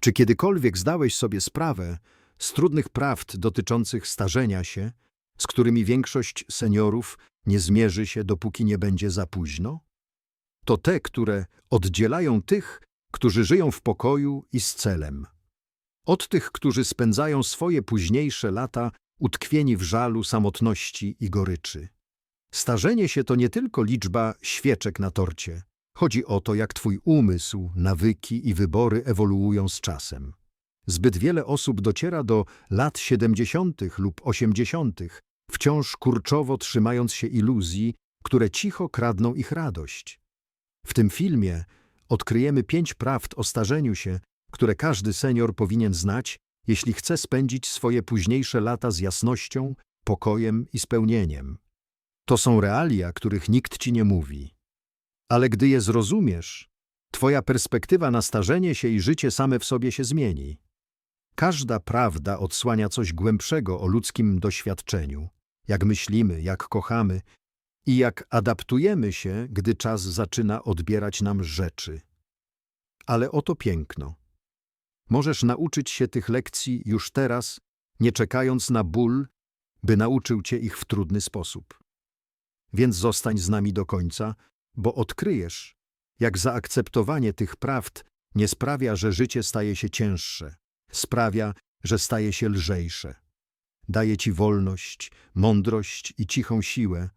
Czy kiedykolwiek zdałeś sobie sprawę z trudnych prawd dotyczących starzenia się, z którymi większość seniorów nie zmierzy się, dopóki nie będzie za późno? To te, które oddzielają tych, którzy żyją w pokoju i z celem. Od tych, którzy spędzają swoje późniejsze lata utkwieni w żalu, samotności i goryczy. Starzenie się to nie tylko liczba świeczek na torcie. Chodzi o to, jak twój umysł, nawyki i wybory ewoluują z czasem. Zbyt wiele osób dociera do lat 70. lub 80., wciąż kurczowo trzymając się iluzji, które cicho kradną ich radość. W tym filmie odkryjemy pięć prawd o starzeniu się, które każdy senior powinien znać, jeśli chce spędzić swoje późniejsze lata z jasnością, pokojem i spełnieniem. To są realia, których nikt ci nie mówi. Ale gdy je zrozumiesz, twoja perspektywa na starzenie się i życie same w sobie się zmieni. Każda prawda odsłania coś głębszego o ludzkim doświadczeniu, jak myślimy, jak kochamy i jak adaptujemy się, gdy czas zaczyna odbierać nam rzeczy. Ale oto piękno. Możesz nauczyć się tych lekcji już teraz, nie czekając na ból, by nauczył cię ich w trudny sposób. Więc zostań z nami do końca, bo odkryjesz, jak zaakceptowanie tych prawd nie sprawia, że życie staje się cięższe, sprawia, że staje się lżejsze. Daje ci wolność, mądrość i cichą siłę,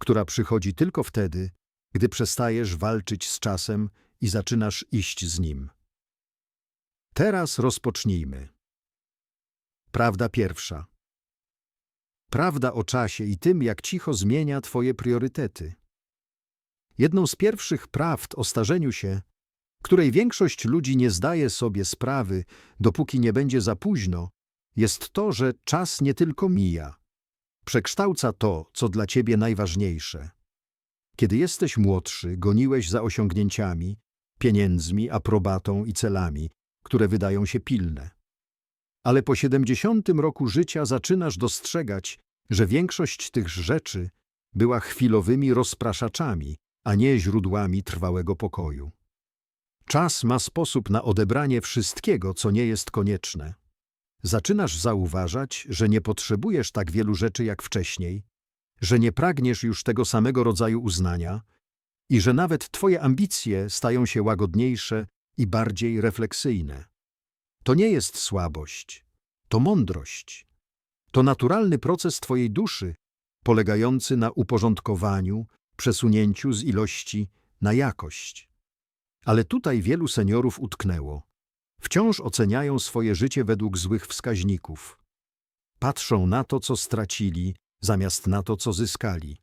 która przychodzi tylko wtedy, gdy przestajesz walczyć z czasem i zaczynasz iść z nim. Teraz rozpocznijmy. Prawda pierwsza. Prawda o czasie i tym, jak cicho zmienia Twoje priorytety. Jedną z pierwszych prawd o starzeniu się, której większość ludzi nie zdaje sobie sprawy, dopóki nie będzie za późno, jest to, że czas nie tylko mija. Przekształca to, co dla Ciebie najważniejsze. Kiedy jesteś młodszy, goniłeś za osiągnięciami, pieniędzmi, aprobatą i celami, które wydają się pilne. Ale po 70 roku życia zaczynasz dostrzegać, że większość tych rzeczy była chwilowymi rozpraszaczami, a nie źródłami trwałego pokoju. Czas ma sposób na odebranie wszystkiego, co nie jest konieczne. Zaczynasz zauważać, że nie potrzebujesz tak wielu rzeczy jak wcześniej, że nie pragniesz już tego samego rodzaju uznania i że nawet twoje ambicje stają się łagodniejsze i bardziej refleksyjne. To nie jest słabość, to mądrość. To naturalny proces twojej duszy, polegający na uporządkowaniu, przesunięciu z ilości na jakość. Ale tutaj wielu seniorów utknęło. Wciąż oceniają swoje życie według złych wskaźników. Patrzą na to, co stracili, zamiast na to, co zyskali.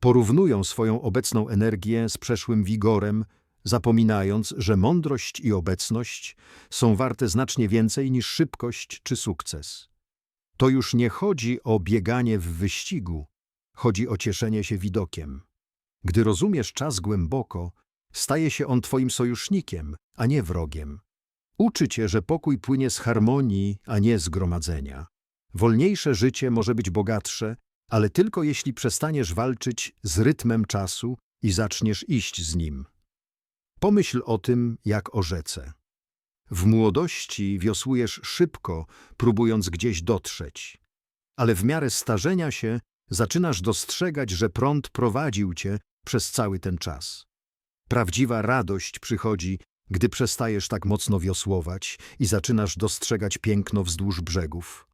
Porównują swoją obecną energię z przeszłym wigorem, zapominając, że mądrość i obecność są warte znacznie więcej niż szybkość czy sukces. To już nie chodzi o bieganie w wyścigu, chodzi o cieszenie się widokiem. Gdy rozumiesz czas głęboko, staje się on twoim sojusznikiem, a nie wrogiem. Uczy cię, że pokój płynie z harmonii, a nie z gromadzenia. Wolniejsze życie może być bogatsze, ale tylko jeśli przestaniesz walczyć z rytmem czasu i zaczniesz iść z nim. Pomyśl o tym jak o rzece. W młodości wiosłujesz szybko, próbując gdzieś dotrzeć. Ale w miarę starzenia się zaczynasz dostrzegać, że prąd prowadził cię przez cały ten czas. Prawdziwa radość przychodzi, gdy przestajesz tak mocno wiosłować i zaczynasz dostrzegać piękno wzdłuż brzegów.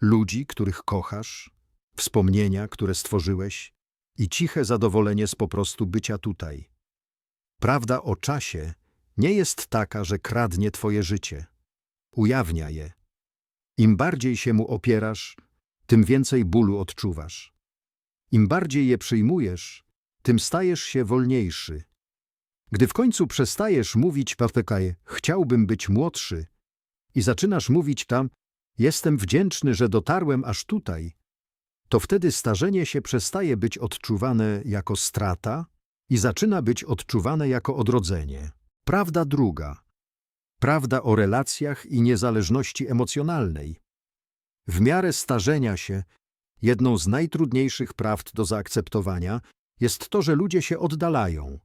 Ludzi, których kochasz, wspomnienia, które stworzyłeś i ciche zadowolenie z po prostu bycia tutaj. Prawda o czasie nie jest taka, że kradnie twoje życie. Ujawnia je. Im bardziej się mu opierasz, tym więcej bólu odczuwasz. Im bardziej je przyjmujesz, tym stajesz się wolniejszy. Gdy w końcu przestajesz mówić papekaj, chciałbym być młodszy i zaczynasz mówić tam, jestem wdzięczny, że dotarłem aż tutaj, to wtedy starzenie się przestaje być odczuwane jako strata i zaczyna być odczuwane jako odrodzenie. Prawda druga. Prawda o relacjach i niezależności emocjonalnej. W miarę starzenia się, jedną z najtrudniejszych prawd do zaakceptowania jest to, że ludzie się oddalają,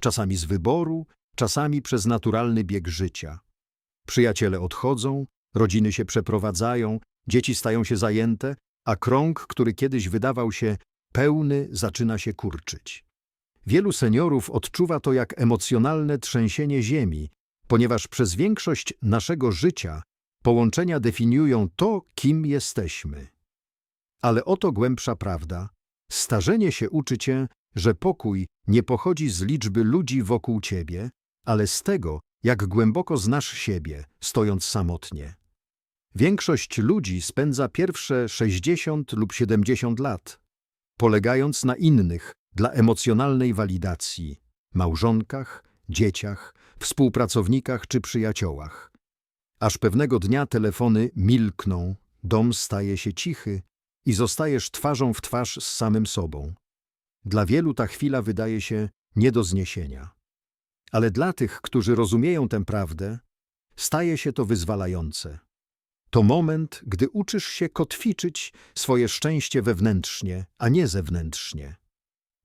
czasami z wyboru, czasami przez naturalny bieg życia. Przyjaciele odchodzą, rodziny się przeprowadzają, dzieci stają się zajęte, a krąg, który kiedyś wydawał się pełny, zaczyna się kurczyć. Wielu seniorów odczuwa to jak emocjonalne trzęsienie ziemi, ponieważ przez większość naszego życia połączenia definiują to, kim jesteśmy. Ale oto głębsza prawda. Starzenie się uczy cię, że pokój nie pochodzi z liczby ludzi wokół ciebie, ale z tego, jak głęboko znasz siebie, stojąc samotnie. Większość ludzi spędza pierwsze 60 lub 70 lat, polegając na innych dla emocjonalnej walidacji, małżonkach, dzieciach, współpracownikach czy przyjaciołach. Aż pewnego dnia telefony milkną, dom staje się cichy i zostajesz twarzą w twarz z samym sobą. Dla wielu ta chwila wydaje się nie do zniesienia. Ale dla tych, którzy rozumieją tę prawdę, staje się to wyzwalające. To moment, gdy uczysz się kotwiczyć swoje szczęście wewnętrznie, a nie zewnętrznie.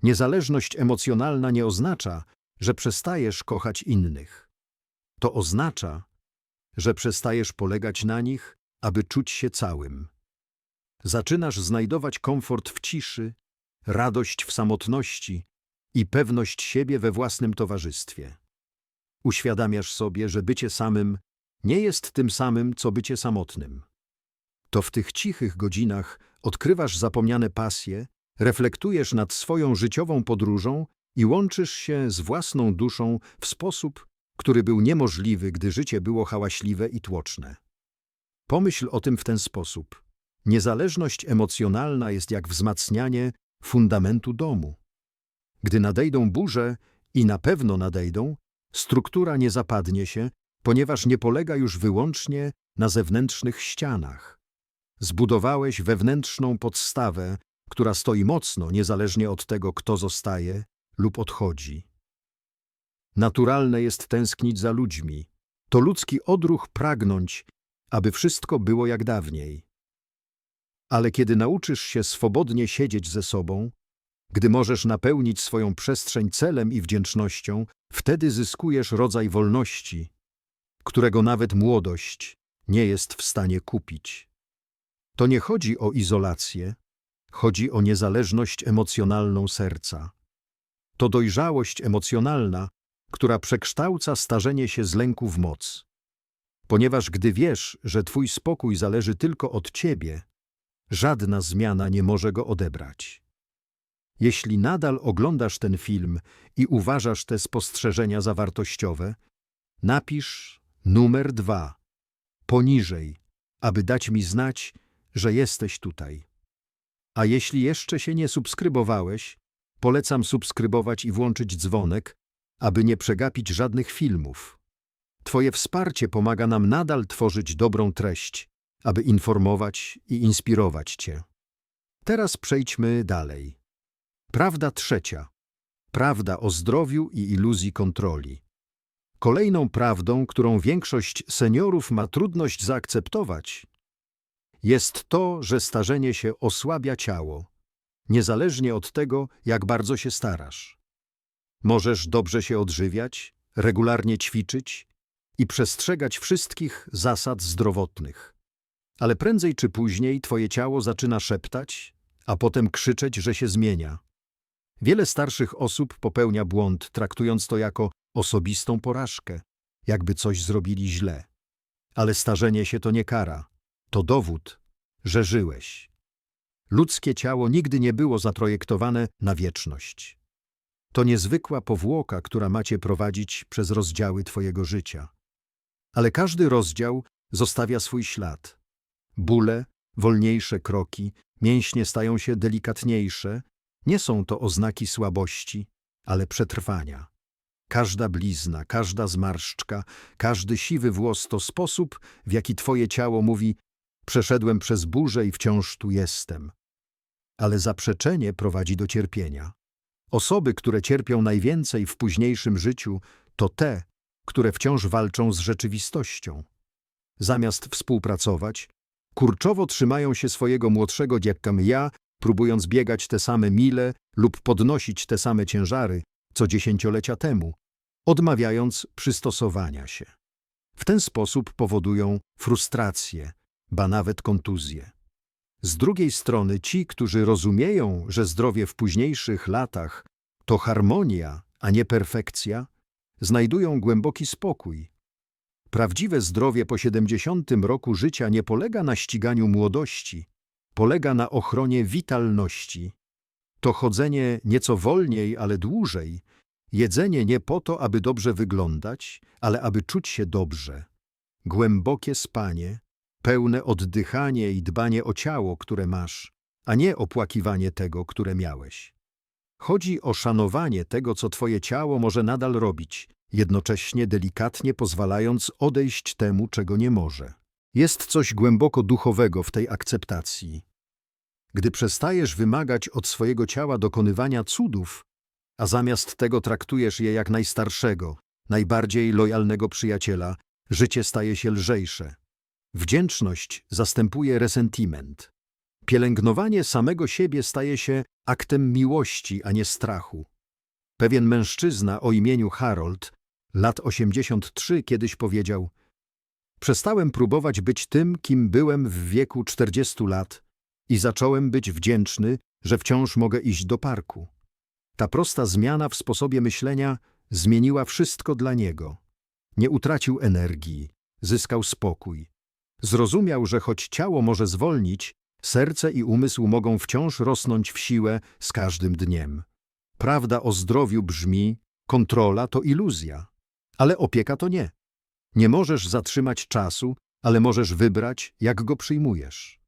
Niezależność emocjonalna nie oznacza, że przestajesz kochać innych. To oznacza, że przestajesz polegać na nich, aby czuć się całym. Zaczynasz znajdować komfort w ciszy, radość w samotności i pewność siebie we własnym towarzystwie. Uświadamiasz sobie, że bycie samym nie jest tym samym, co bycie samotnym. To w tych cichych godzinach odkrywasz zapomniane pasje, reflektujesz nad swoją życiową podróżą i łączysz się z własną duszą w sposób, który był niemożliwy, gdy życie było hałaśliwe i tłoczne. Pomyśl o tym w ten sposób. Niezależność emocjonalna jest jak wzmacnianie fundamentu domu. Gdy nadejdą burze, i na pewno nadejdą, struktura nie zapadnie się, ponieważ nie polega już wyłącznie na zewnętrznych ścianach. Zbudowałeś wewnętrzną podstawę, która stoi mocno, niezależnie od tego, kto zostaje lub odchodzi. Naturalne jest tęsknić za ludźmi. To ludzki odruch pragnąć, aby wszystko było jak dawniej. Ale kiedy nauczysz się swobodnie siedzieć ze sobą, gdy możesz napełnić swoją przestrzeń celem i wdzięcznością, wtedy zyskujesz rodzaj wolności, którego nawet młodość nie jest w stanie kupić. To nie chodzi o izolację, chodzi o niezależność emocjonalną serca. To dojrzałość emocjonalna, która przekształca starzenie się z lęku w moc. Ponieważ gdy wiesz, że twój spokój zależy tylko od ciebie, żadna zmiana nie może go odebrać. Jeśli nadal oglądasz ten film i uważasz te spostrzeżenia za wartościowe, napisz numer dwa poniżej, aby dać mi znać, że jesteś tutaj. A jeśli jeszcze się nie subskrybowałeś, polecam subskrybować i włączyć dzwonek, aby nie przegapić żadnych filmów. Twoje wsparcie pomaga nam nadal tworzyć dobrą treść, aby informować i inspirować Cię. Teraz przejdźmy dalej. Prawda trzecia. Prawda o zdrowiu i iluzji kontroli. Kolejną prawdą, którą większość seniorów ma trudność zaakceptować, jest to, że starzenie się osłabia ciało, niezależnie od tego, jak bardzo się starasz. Możesz dobrze się odżywiać, regularnie ćwiczyć i przestrzegać wszystkich zasad zdrowotnych. Ale prędzej czy później twoje ciało zaczyna szeptać, a potem krzyczeć, że się zmienia. Wiele starszych osób popełnia błąd, traktując to jako osobistą porażkę, jakby coś zrobili źle. Ale starzenie się to nie kara, to dowód, że żyłeś. Ludzkie ciało nigdy nie było zaprojektowane na wieczność. To niezwykła powłoka, która macie prowadzić przez rozdziały Twojego życia. Ale każdy rozdział zostawia swój ślad. Bóle, wolniejsze kroki, mięśnie stają się delikatniejsze. Nie są to oznaki słabości, ale przetrwania. Każda blizna, każda zmarszczka, każdy siwy włos to sposób, w jaki Twoje ciało mówi przeszedłem przez burzę i wciąż tu jestem. Ale zaprzeczenie prowadzi do cierpienia. Osoby, które cierpią najwięcej w późniejszym życiu, to te, które wciąż walczą z rzeczywistością. Zamiast współpracować, kurczowo trzymają się swojego młodszego dziecka ja, próbując biegać te same mile lub podnosić te same ciężary, co dziesięciolecia temu, odmawiając przystosowania się. W ten sposób powodują frustrację, ba nawet kontuzję. Z drugiej strony ci, którzy rozumieją, że zdrowie w późniejszych latach to harmonia, a nie perfekcja, znajdują głęboki spokój. Prawdziwe zdrowie po 70 roku życia nie polega na ściganiu młodości, polega na ochronie witalności. To chodzenie nieco wolniej, ale dłużej, jedzenie nie po to, aby dobrze wyglądać, ale aby czuć się dobrze. Głębokie spanie, pełne oddychanie i dbanie o ciało, które masz, a nie opłakiwanie tego, które miałeś. Chodzi o szanowanie tego, co twoje ciało może nadal robić, jednocześnie delikatnie pozwalając odejść temu, czego nie może. Jest coś głęboko duchowego w tej akceptacji. Gdy przestajesz wymagać od swojego ciała dokonywania cudów, a zamiast tego traktujesz je jak najstarszego, najbardziej lojalnego przyjaciela, życie staje się lżejsze. Wdzięczność zastępuje resentiment. Pielęgnowanie samego siebie staje się aktem miłości, a nie strachu. Pewien mężczyzna o imieniu Harold, lat 83, kiedyś powiedział: Przestałem próbować być tym, kim byłem w wieku 40 lat i zacząłem być wdzięczny, że wciąż mogę iść do parku. Ta prosta zmiana w sposobie myślenia zmieniła wszystko dla niego. Nie utracił energii, zyskał spokój. Zrozumiał, że choć ciało może zwolnić, serce i umysł mogą wciąż rosnąć w siłę z każdym dniem. Prawda o zdrowiu brzmi: kontrola to iluzja, ale opieka to nie. Nie możesz zatrzymać czasu, ale możesz wybrać, jak go przyjmujesz.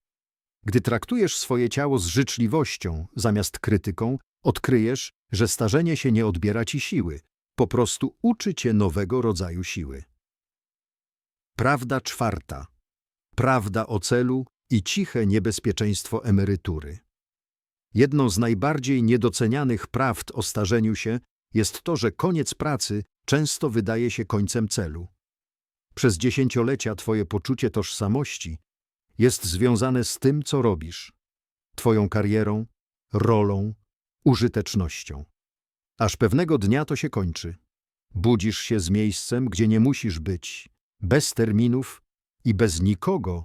Gdy traktujesz swoje ciało z życzliwością zamiast krytyką, odkryjesz, że starzenie się nie odbiera ci siły, po prostu uczy cię nowego rodzaju siły. Prawda czwarta. Prawda o celu i ciche niebezpieczeństwo emerytury. Jedną z najbardziej niedocenianych prawd o starzeniu się jest to, że koniec pracy często wydaje się końcem celu. Przez dziesięciolecia twoje poczucie tożsamości jest związane z tym, co robisz, twoją karierą, rolą, użytecznością. Aż pewnego dnia to się kończy. Budzisz się z miejscem, gdzie nie musisz być, bez terminów i bez nikogo,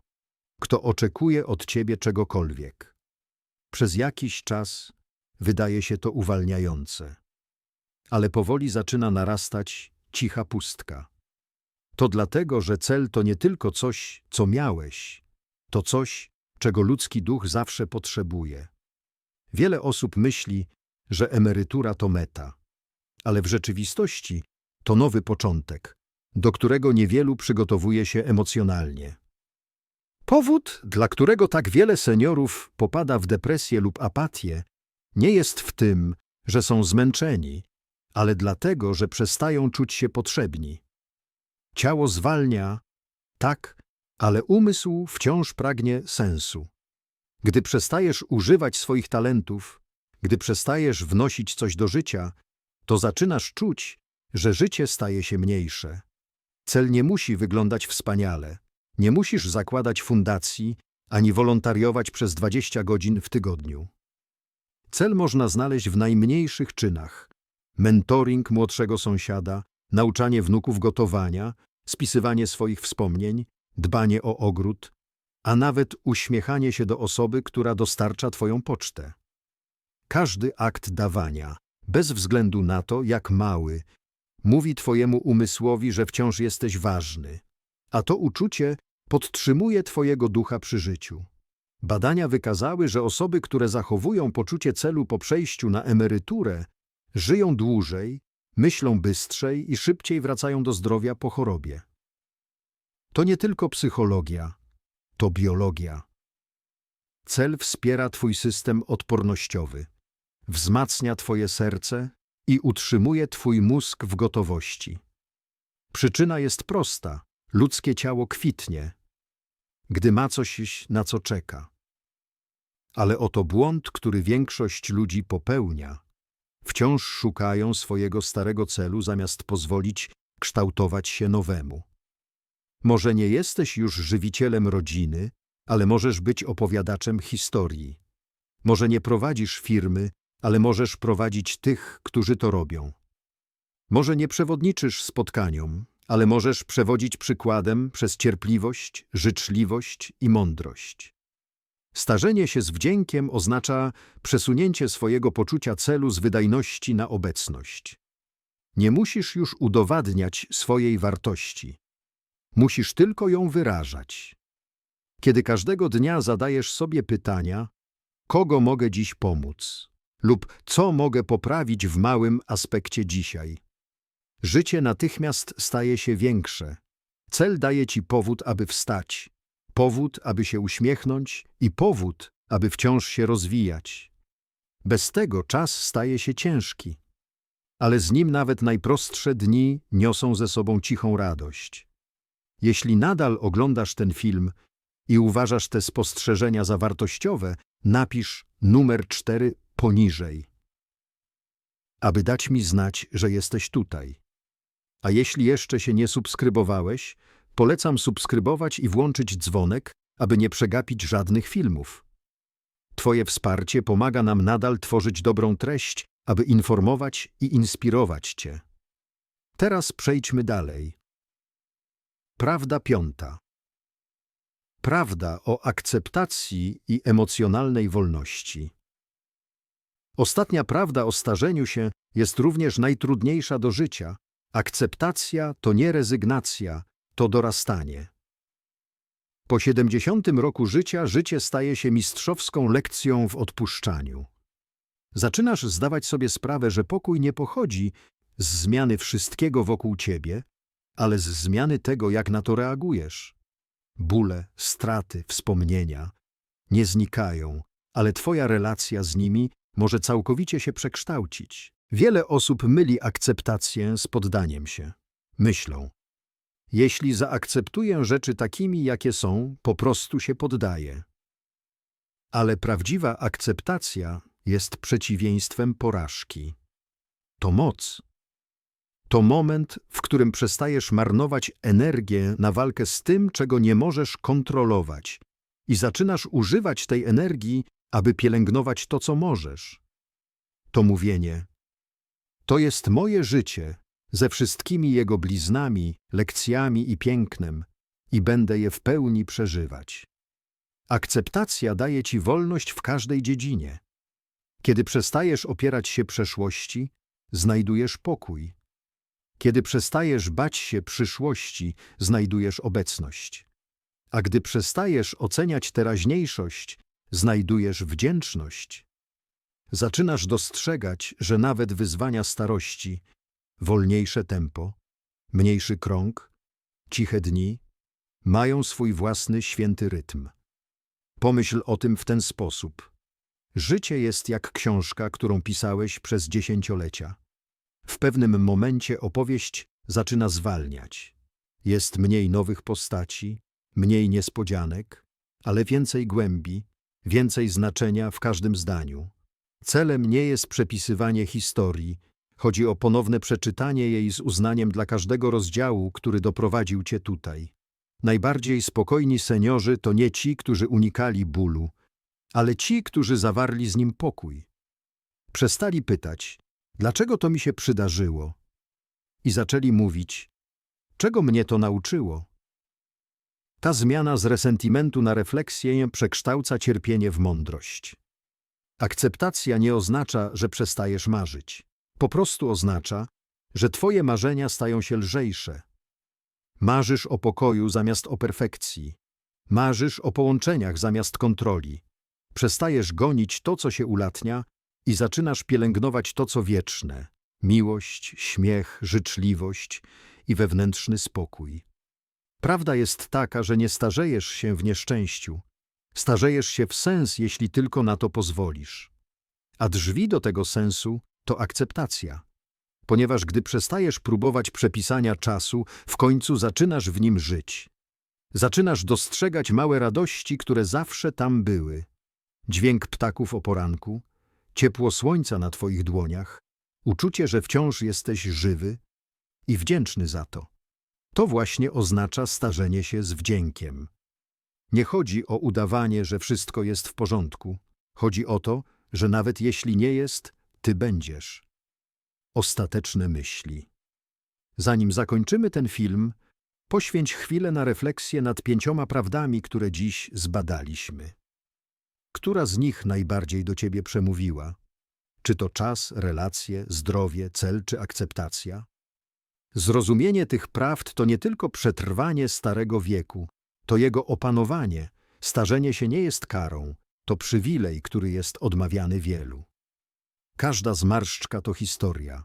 kto oczekuje od ciebie czegokolwiek. Przez jakiś czas wydaje się to uwalniające, ale powoli zaczyna narastać cicha pustka. To dlatego, że cel to nie tylko coś, co miałeś, to coś, czego ludzki duch zawsze potrzebuje. Wiele osób myśli, że emerytura to meta, ale w rzeczywistości to nowy początek, do którego niewielu przygotowuje się emocjonalnie. Powód, dla którego tak wiele seniorów popada w depresję lub apatię, nie jest w tym, że są zmęczeni, ale dlatego, że przestają czuć się potrzebni. Ciało zwalnia, tak, ale umysł wciąż pragnie sensu. Gdy przestajesz używać swoich talentów, gdy przestajesz wnosić coś do życia, to zaczynasz czuć, że życie staje się mniejsze. Cel nie musi wyglądać wspaniale. Nie musisz zakładać fundacji ani wolontariować przez 20 godzin w tygodniu. Cel można znaleźć w najmniejszych czynach. Mentoring młodszego sąsiada, nauczanie wnuków gotowania, spisywanie swoich wspomnień, dbanie o ogród, a nawet uśmiechanie się do osoby, która dostarcza Twoją pocztę. Każdy akt dawania, bez względu na to, jak mały, mówi Twojemu umysłowi, że wciąż jesteś ważny, a to uczucie podtrzymuje Twojego ducha przy życiu. Badania wykazały, że osoby, które zachowują poczucie celu po przejściu na emeryturę, żyją dłużej, myślą bystrzej i szybciej wracają do zdrowia po chorobie. To nie tylko psychologia, to biologia. Cel wspiera Twój system odpornościowy, wzmacnia Twoje serce i utrzymuje Twój mózg w gotowości. Przyczyna jest prosta. Ludzkie ciało kwitnie, gdy ma coś, na co czeka. Ale oto błąd, który większość ludzi popełnia. Wciąż szukają swojego starego celu, zamiast pozwolić kształtować się nowemu. Może nie jesteś już żywicielem rodziny, ale możesz być opowiadaczem historii. Może nie prowadzisz firmy, ale możesz prowadzić tych, którzy to robią. Może nie przewodniczysz spotkaniom, ale możesz przewodzić przykładem przez cierpliwość, życzliwość i mądrość. Starzenie się z wdziękiem oznacza przesunięcie swojego poczucia celu z wydajności na obecność. Nie musisz już udowadniać swojej wartości. Musisz tylko ją wyrażać. Kiedy każdego dnia zadajesz sobie pytania, kogo mogę dziś pomóc lub co mogę poprawić w małym aspekcie dzisiaj. Życie natychmiast staje się większe. Cel daje ci powód, aby wstać, powód, aby się uśmiechnąć i powód, aby wciąż się rozwijać. Bez tego czas staje się ciężki, ale z nim nawet najprostsze dni niosą ze sobą cichą radość. Jeśli nadal oglądasz ten film i uważasz te spostrzeżenia za wartościowe, napisz numer cztery poniżej, aby dać mi znać, że jesteś tutaj. A jeśli jeszcze się nie subskrybowałeś, polecam subskrybować i włączyć dzwonek, aby nie przegapić żadnych filmów. Twoje wsparcie pomaga nam nadal tworzyć dobrą treść, aby informować i inspirować Cię. Teraz przejdźmy dalej. Prawda piąta. Prawda o akceptacji i emocjonalnej wolności. Ostatnia prawda o starzeniu się jest również najtrudniejsza do życia. Akceptacja to nie rezygnacja, to dorastanie. Po 70 roku życia życie staje się mistrzowską lekcją w odpuszczaniu. Zaczynasz zdawać sobie sprawę, że pokój nie pochodzi z zmiany wszystkiego wokół ciebie, ale z zmiany tego, jak na to reagujesz. Bóle, straty, wspomnienia nie znikają, ale twoja relacja z nimi może całkowicie się przekształcić. Wiele osób myli akceptację z poddaniem się. Myślą, jeśli zaakceptuję rzeczy takimi, jakie są, po prostu się poddaję. Ale prawdziwa akceptacja jest przeciwieństwem porażki. To moc. To moment, w którym przestajesz marnować energię na walkę z tym, czego nie możesz kontrolować i zaczynasz używać tej energii, aby pielęgnować to, co możesz. To mówienie. To jest moje życie, ze wszystkimi jego bliznami, lekcjami i pięknem, i będę je w pełni przeżywać. Akceptacja daje ci wolność w każdej dziedzinie. Kiedy przestajesz opierać się przeszłości, znajdujesz pokój. Kiedy przestajesz bać się przyszłości, znajdujesz obecność. A gdy przestajesz oceniać teraźniejszość, znajdujesz wdzięczność. Zaczynasz dostrzegać, że nawet wyzwania starości, wolniejsze tempo, mniejszy krąg, ciche dni, mają swój własny święty rytm. Pomyśl o tym w ten sposób. Życie jest jak książka, którą pisałeś przez dziesięciolecia. W pewnym momencie opowieść zaczyna zwalniać. Jest mniej nowych postaci, mniej niespodzianek, ale więcej głębi, więcej znaczenia w każdym zdaniu. Celem nie jest przepisywanie historii, chodzi o ponowne przeczytanie jej z uznaniem dla każdego rozdziału, który doprowadził cię tutaj. Najbardziej spokojni seniorzy to nie ci, którzy unikali bólu, ale ci, którzy zawarli z nim pokój. Przestali pytać, dlaczego to mi się przydarzyło? I zaczęli mówić, czego mnie to nauczyło? Ta zmiana z resentimentu na refleksję przekształca cierpienie w mądrość. Akceptacja nie oznacza, że przestajesz marzyć. Po prostu oznacza, że twoje marzenia stają się lżejsze. Marzysz o pokoju zamiast o perfekcji. Marzysz o połączeniach zamiast kontroli. Przestajesz gonić to, co się ulatnia i zaczynasz pielęgnować to, co wieczne. Miłość, śmiech, życzliwość i wewnętrzny spokój. Prawda jest taka, że nie starzejesz się w nieszczęściu. Starzejesz się w sens, jeśli tylko na to pozwolisz. A drzwi do tego sensu to akceptacja. Ponieważ gdy przestajesz próbować przepisania czasu, w końcu zaczynasz w nim żyć. Zaczynasz dostrzegać małe radości, które zawsze tam były. Dźwięk ptaków o poranku, ciepło słońca na twoich dłoniach, uczucie, że wciąż jesteś żywy i wdzięczny za to. To właśnie oznacza starzenie się z wdziękiem. Nie chodzi o udawanie, że wszystko jest w porządku. Chodzi o to, że nawet jeśli nie jest, ty będziesz. Ostateczne myśli. Zanim zakończymy ten film, poświęć chwilę na refleksję nad pięcioma prawdami, które dziś zbadaliśmy. Która z nich najbardziej do ciebie przemówiła? Czy to czas, relacje, zdrowie, cel czy akceptacja? Zrozumienie tych prawd to nie tylko przetrwanie starego wieku, to jego opanowanie. Starzenie się nie jest karą, to przywilej, który jest odmawiany wielu. Każda zmarszczka to historia,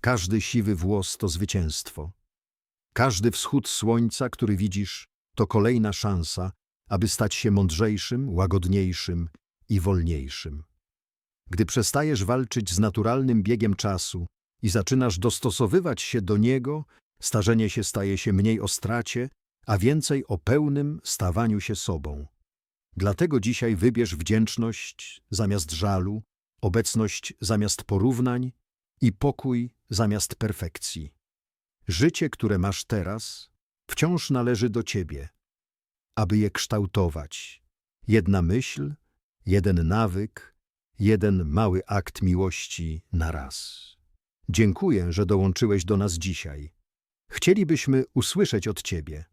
każdy siwy włos to zwycięstwo. Każdy wschód słońca, który widzisz, to kolejna szansa, aby stać się mądrzejszym, łagodniejszym i wolniejszym. Gdy przestajesz walczyć z naturalnym biegiem czasu i zaczynasz dostosowywać się do niego, starzenie się staje się mniej o stracie, a więcej o pełnym stawaniu się sobą. Dlatego dzisiaj wybierz wdzięczność zamiast żalu, obecność zamiast porównań i pokój zamiast perfekcji. Życie, które masz teraz, wciąż należy do ciebie, aby je kształtować. Jedna myśl, jeden nawyk, jeden mały akt miłości na raz. Dziękuję, że dołączyłeś do nas dzisiaj. Chcielibyśmy usłyszeć od ciebie.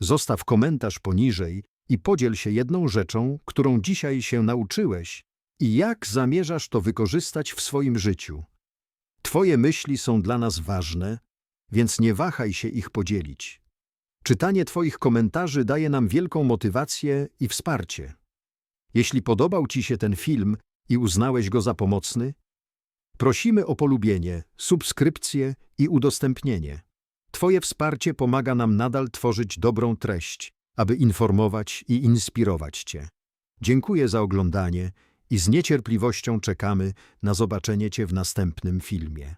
Zostaw komentarz poniżej i podziel się jedną rzeczą, którą dzisiaj się nauczyłeś i jak zamierzasz to wykorzystać w swoim życiu. Twoje myśli są dla nas ważne, więc nie wahaj się ich podzielić. Czytanie Twoich komentarzy daje nam wielką motywację i wsparcie. Jeśli podobał Ci się ten film i uznałeś go za pomocny, prosimy o polubienie, subskrypcję i udostępnienie. Twoje wsparcie pomaga nam nadal tworzyć dobrą treść, aby informować i inspirować Cię. Dziękuję za oglądanie i z niecierpliwością czekamy na zobaczenie Cię w następnym filmie.